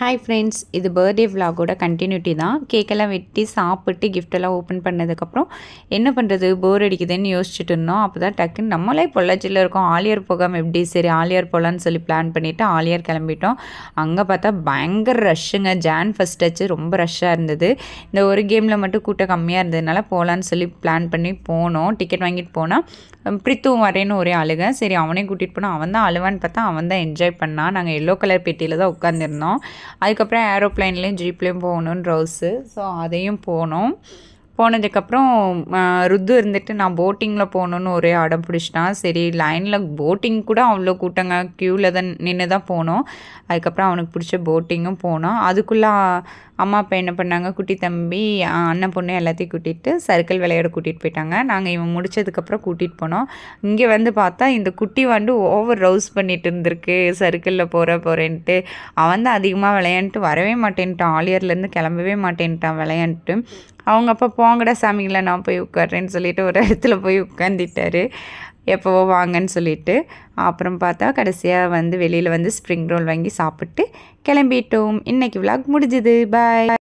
Hi friends இது birthday விலாகோட continuity தான். கேக்கெல்லாம் வெட்டி சாப்பிட்டு கிஃப்டெல்லாம் ஓப்பன் பண்ணதுக்கப்புறம் என்ன பண்ணுறது போர் அடிக்குதுன்னு யோசிச்சுட்டு இருந்தோம். அப்போ தான் டக்குன்னு நம்மளே பொள்ளாச்சியில் இருக்கோம். ஆலியர் போகாமல் எப்படி? சரி ஆலியர் போகலான்னு சொல்லி பிளான் பண்ணிவிட்டு ஆலியர் கிளம்பிட்டோம். அங்கே பார்த்தா பயங்கர ரஷ்ஷுங்க ஜான் ஃபஸ்ட் ஆச்சு ரொம்ப ரஷ்ஷாக இருந்தது. இந்த ஒரு கேமில் மட்டும் கூட்டம் கம்மியாக இருந்ததுனால போகலான்னு சொல்லி பிளான் பண்ணி போனோம். டிக்கெட் வாங்கிட்டு போனால் பிரித்தும் வரேன்னு ஒரே அழுக சரி அவனே கூட்டிகிட்டு போனால் அவன் தான் அழுவான்னு பார்த்தா அவன் தான் என்ஜாய் பண்ணான். நாங்கள் எல்லோ கலர் பெட்டியில் தான் உட்காந்துருந்தோம் அதுக்கப்புறம் ஏரோப்ளைன்லேயும் ஜீப்லேயும் போகணுன்னு ரோஸு ஸோ அதையும் போனோம். போனதுக்கப்புறம் ருத்து இருந்துட்டு நான் போட்டிங்கில் போகணுன்னு ஒரே அடம் பிடிச்சிட்டான் சரி லைனில் போட்டிங் கூட அவ்வளோ கூட்டங்க க்யூவில் தான் நின்று தான் போனோம். அதுக்கப்புறம் அவனுக்கு பிடிச்ச போட்டிங்கும் போனோம் அதுக்குள்ளே அம்மா அப்பா என்ன பண்ணாங்க? குட்டி தம்பி அண்ணன் பொண்ணு எல்லாத்தையும் கூட்டிகிட்டு சர்க்கிள் விளையாட கூட்டிகிட்டு போயிட்டாங்க. நாங்கள் இவன் முடிச்சதுக்கப்புறம் கூட்டிகிட்டு போனோம். இங்கே வந்து பார்த்தா இந்த குட்டி வந்து ஓவர் ரவுஸ் பண்ணிட்டு இருந்திருக்கு. சர்க்கிளில் போகிற போகிறேன்ட்டு அவன் தான் அதிகமாக விளையாண்டுட்டு வரவே மாட்டேன்ட்டான். ஆலியர்லேருந்து கிளம்பவே மாட்டேன்ட்டான் விளையாண்டுட்டு. அவங்க அப்போ போங்கடா சாமிங்களை நான் போய் உட்காடுறேன்னு சொல்லிட்டு ஒரு இடத்துல போய் உட்காந்துட்டாரு எப்போவோ வாங்கன்னு சொல்லிட்டு அப்புறம் பார்த்தா கடைசியாக வந்து வெளியில் வந்து ஸ்ப்ரிங் ரோல் வாங்கி சாப்பிட்டு கிளம்பிட்டோம். இன்றைக்கி விலாக் முடிஞ்சுது. பாய்